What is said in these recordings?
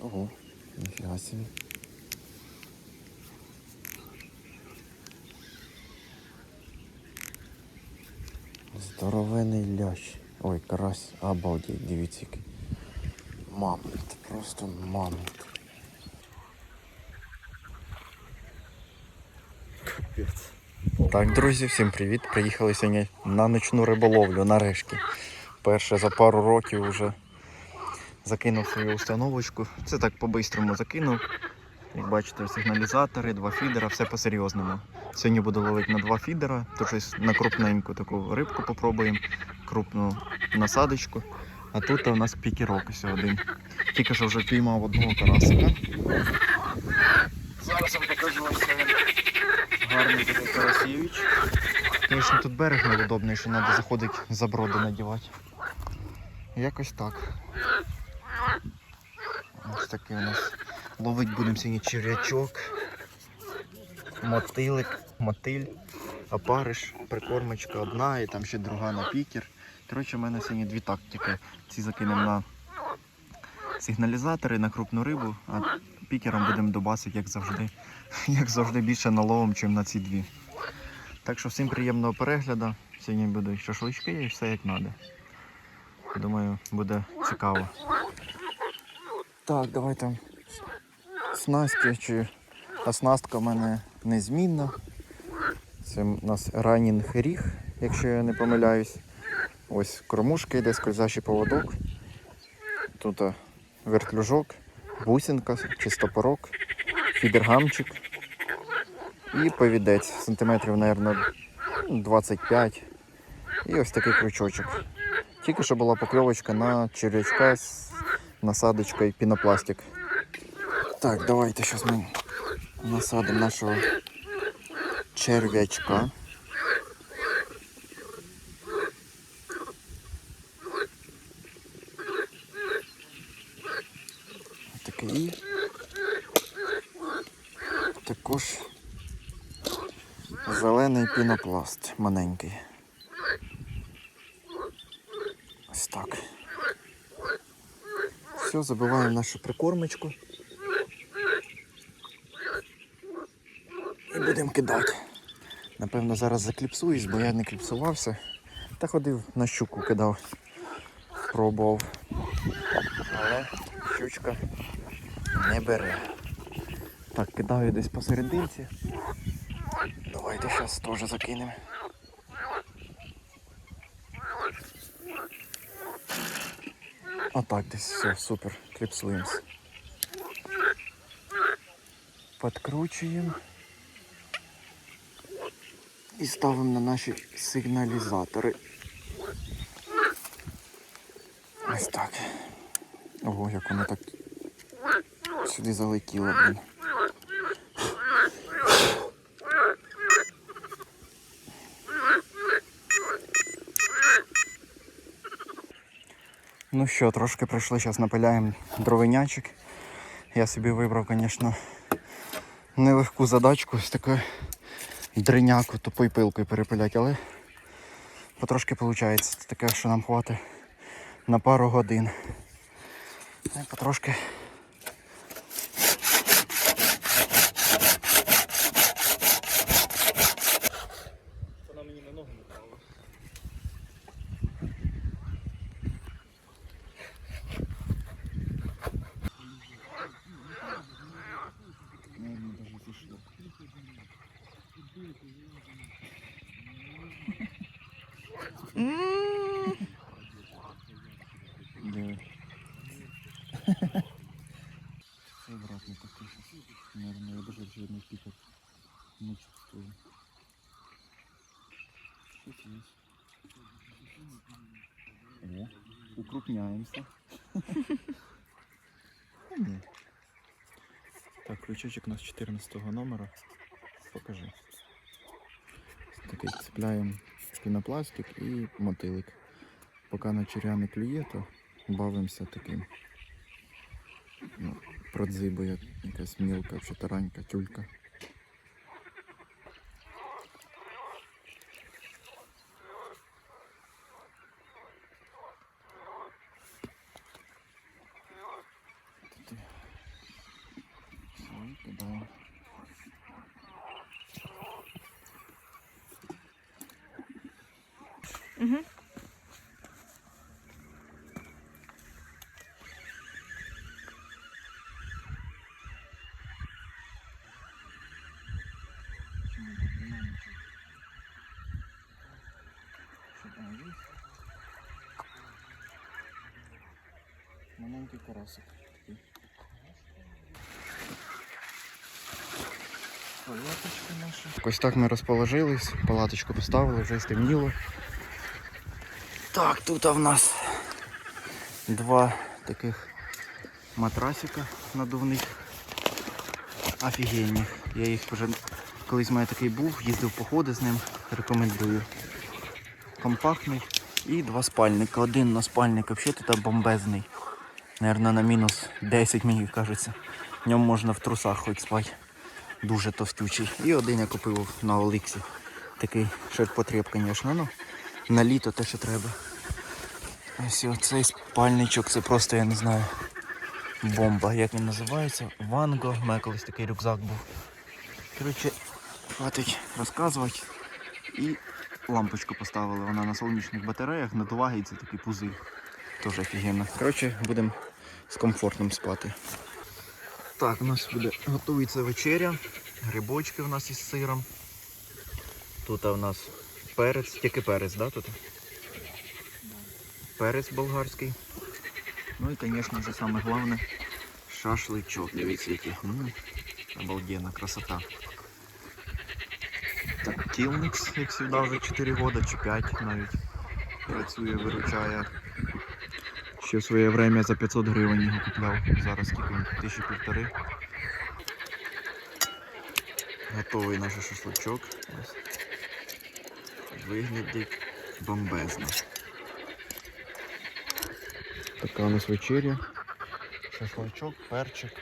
Ого, ніфіга собі. Здоровений лящ. Ой, карась, обалдеть, дивіться який. Мамонт, просто мамонт. Капець. Так, друзі, всім привіт. Приїхали сьогодні на ночну риболовлю на решки. Перше за пару років вже закинув свою установочку. Це так по-бистрому закинув. Як бачите, сигналізатори, два фідера, все по-серйозному. Сьогодні буду ловити на два фідера, то щось на крупненьку таку рибку попробуємо, крупну насадочку. А тут у нас пікерок ось один. Тільки що вже піймав одного карасика. Зараз вам покажу ось. Гарний такий карасєвич. Звісно, тут берег невудобний, що треба заходити за броди надівати. Якось так. Ось такий у нас. Ловить будемо сьогодні черв'ячок, мотилик, мотиль, опариш, прикормочка одна і там ще друга на пікер. Коротше, в мене сьогодні дві тактики. Ці закинемо на сигналізатори, на крупну рибу, а пікером будемо добасити, як завжди. Як завжди більше наловом, ніж на ці дві. Так що всім приємного перегляду. Сьогодні будуть шашлички і все як треба. Думаю, буде цікаво. Так, давайте снастки чи оснастка в мене незмінна. Це у нас ранінг ріг, якщо я не помиляюсь. Ось кормушка йде, скользящий поводок. Тут вертлюжок, бусинка, чистопорок, фідергамчик і повідець сантиметрів, мабуть, 25. І ось такий крючочок. Тільки що була покльовочка на черв'ячка з насадочкою пінопластик. Так, давайте зараз ми насадимо нашого черв'ячка. Такий. Також зелений пінопласт маленький. Ось так. Все, забиваємо нашу прикормочку. І будемо кидати. Напевно, зараз закліпсуюсь, бо я не кліпсувався. Та ходив на щуку кидав. Пробував. Але щучка не бере. Так, кидаю десь посерединці. Давайте зараз теж закинемо. Отак десь все, супер, кліпсуємось. Подкручуємо. І ставимо на наші сигналізатори. Ось так. Ого, як воно так сюди залетіло, блін. Ну що, трошки прийшли, зараз напиляємо дровинячик. Я собі вибрав, звісно, нелегку задачку з такою дриняку тупою пилкою перепиляти, але потрошки виходить. Це таке, що нам хватить на пару годин. І потрошки. Вона мені на ногу напала. Наверное, даже зашло. Да. Все обратно сейчас. Наверное, я даже очередной пикок не чувствую. Есть? О, укрупняемся. Так, крючочок у нас 14 номера. Покажи. Такий цепляємо пінопластик і мотилик. Поки на черв'я не клює, то бавимося таким. Ну, продзибує якась мілка чи таранька, тюлька. Тут Угу. Маленький карасик такий. Палаточка наша. Ось так ми розположились, палаточку поставили, вже стемніло. Так, тут в нас два таких матрасика надувних. Офігенні. Я їх вже колись в такий був, їздив походи з ним, рекомендую. Компактний. І два спальника. Один на спальник взагалі тут бомбезний. Наверно, на мінус 10, мені кажеться. В ньому можна в трусах хоч спати. Дуже товстючий. І один я купив на Оликсі. Такий ширпотреб, звісно. Ну, на літо те, що треба. Ось оцей спальничок, це просто, я не знаю, бомба. Як він називається? Ванго. У мене колись такий рюкзак був. Коротше, хватить розказувати. І лампочку поставили. Вона на сонячних батареях, надувається такий пузир. Теж офігенно. Коротше, будемо з комфортом спати. Так, у нас буде готується вечеря. Грибочки у нас із сиром. Тут у нас перець, тільки перець, да, тут? Перець болгарський. Ну і, звісно ж, саме головне шашличок. Дивіться, який. Обалденна красота. Так, Кілникс, як завжди, вже 4 роки чи 5 навіть працює, виручає. Ще в своє время за 500 гривень його купляв. Зараз скільки він? Тисячі півтори. Готовий наш шашличок. Ось. Виглядить бомбезно. Така у нас вечеря. Шашличок, перчик,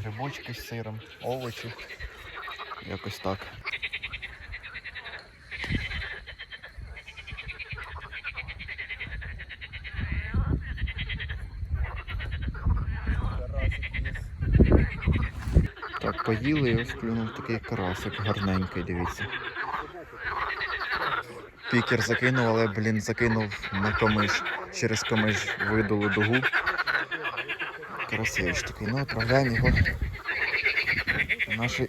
грибочки з сиром, овочі. Якось так. Так, поїли і ось клюнув такий карасик гарненький, дивіться. Пікер закинув, але, блін, закинув на камиш. Через камиш видулу дугу. Красивий такий. Ну, відправляємо його в наш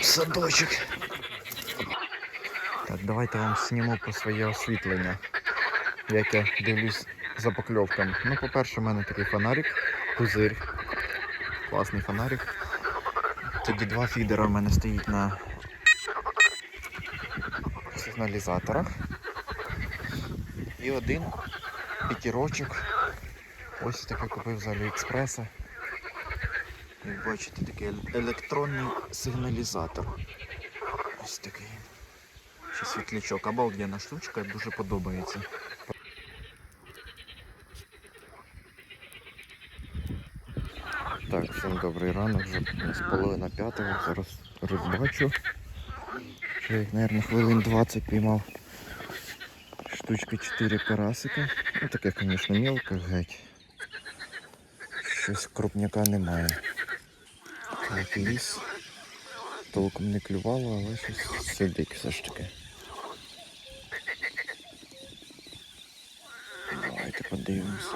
садочок. Так, давайте вам зніму про своє освітлення. Як я дивлюсь за покльовками. Ну, по-перше, в мене такий фонарик, пузир. Класний фонарик. Тоді два фідера в мене стоїть на сигналізаторах. І один п'ятірочок. Ось такий купив з Аліекспреса. Як бачите, такий електронний сигналізатор. Ось такий. Ще світлячок. Обалденна штучка, дуже подобається. Так, всім добрий ранок, вже з половина п'ятого. Зараз розбачу. Їх, мабуть, хвилин 20 піймав. Штучки 4 карасика. Ну таке, звісно, мілко геть. Щось крупняка немає. Так, ліс. Толком не клювало, але щось сидить все ж таки. Давайте подивимось.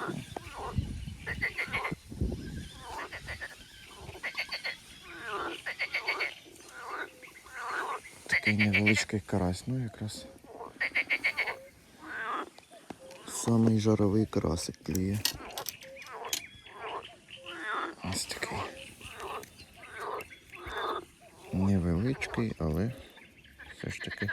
Такий невеличкий карась, ну якраз. Самий жаровий красик клює. Ось такий. Невеличкий, але все ж таки.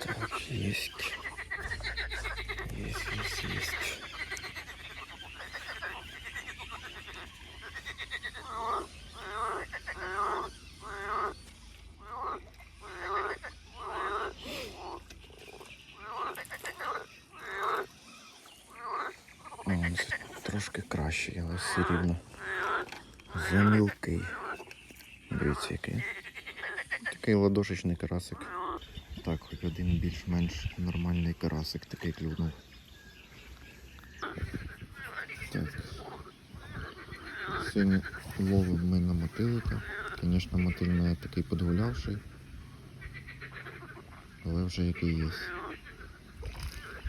Так, есть. Есть, есть, есть. О, трошки кращий, але все рівно. Замілкий. Дивіться який. Такий ладошечний карасик. так, хоч один більш-менш нормальний карасик такий клюнув. Так. Сьогодні ловимо ми на мотилика. Звісно, мотиль не такий подгулявший. Але вже який є.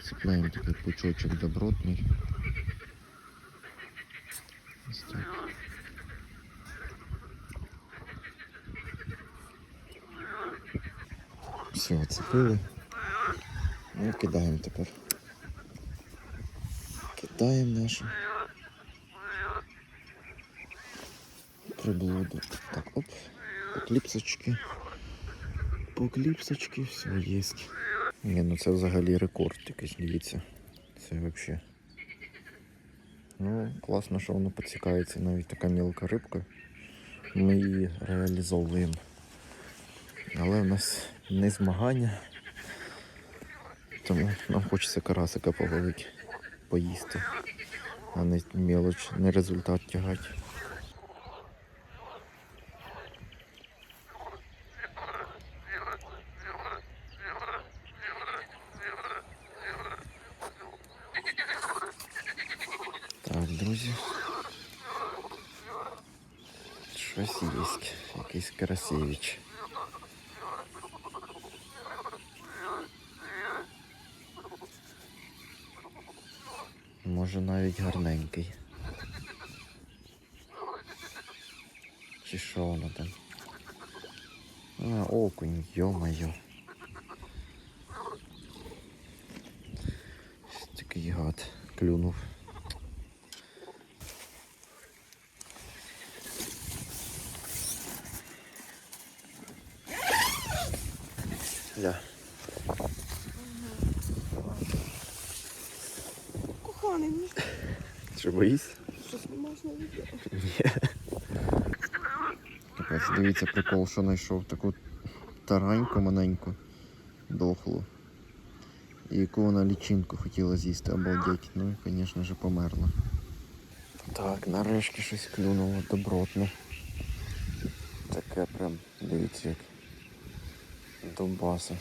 Цепляємо такий пучочок добротний. Ось так. Все, оцепили. Ну кидаємо тепер. Кидаємо нашу приблуду. Так, оп. По кліпсочки. По кліпсочки, все є. Ні, ну це взагалі рекорд якийсь, дивіться. Це взагалі. Ну, класно, що воно підсікається, навіть така мілка рибка. Ми її реалізовуємо. Але в нас не змагання. Тому нам хочеться карасика половити, поїсти, а не мелоч, не результат тягати. Так, друзі. Щось є. Якийсь Карасєвич. Може навіть гарненький. Чи що воно там? А, окунь, йо-моє. Такий гад клюнув. Я. Коханий, мені Що боїсь? дивіться прикол, що знайшов таку тараньку маленьку, дохлу. І яку вона лічинку хотіла з'їсти, обалдеть. Ну і, звісно ж, померла. Так, нарешті щось клюнуло добротне. Таке прям, дивіться як. Довбаса.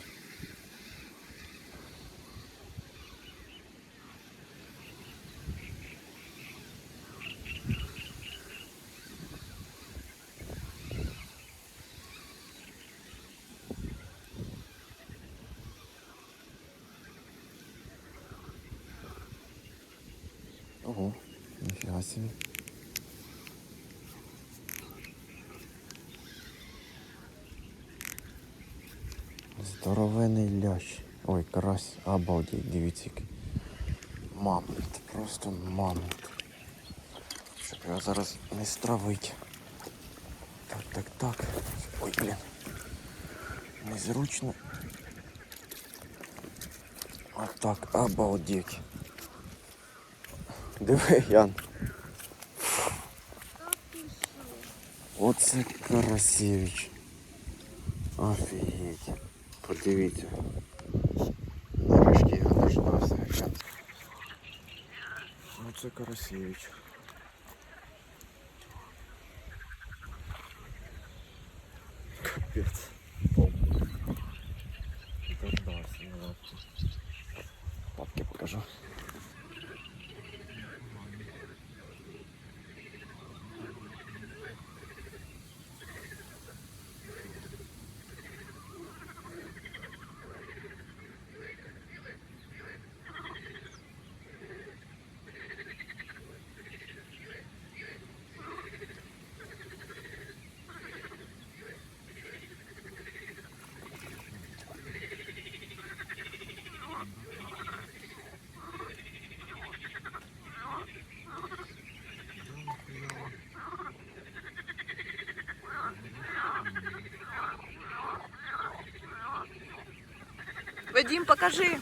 Ого, ніфіга собі. Здоровений лящ. Ой, карась, обалдеть, дивіться який. Мамонт, просто мамонт. Щоб його зараз не стравить. Так, так, так. Ой, блін. Незручно. Отак, обалдеть. Диви, Ян. Оце Карасєвич. Офігеть. Подивіться. Нарешті я дождався. Ян. Оце Карасєвич. Капець. Дождався, ну ладно. Папки покажу. Вадим, покажи.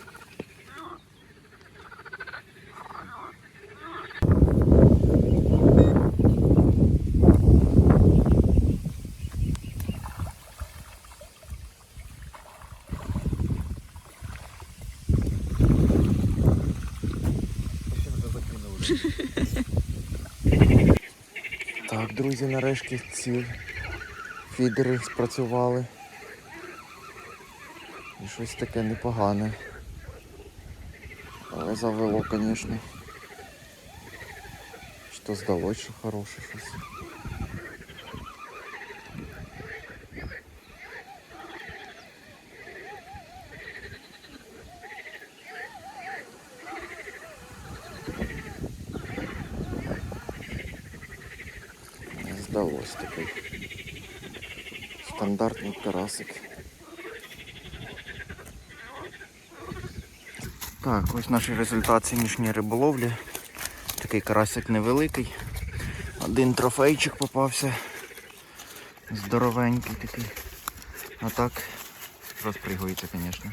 Так, друзі, нарешті ці фідери спрацювали. Щось таке непогане. Але завело, звісно. Що здалось, що хороше щось. Здалось такий. Стандартний карасик. Так, ось наш результат сьогоднішньої риболовлі. Такий карасик невеликий. Один трофейчик попався. Здоровенький такий. А так розпригується, звісно.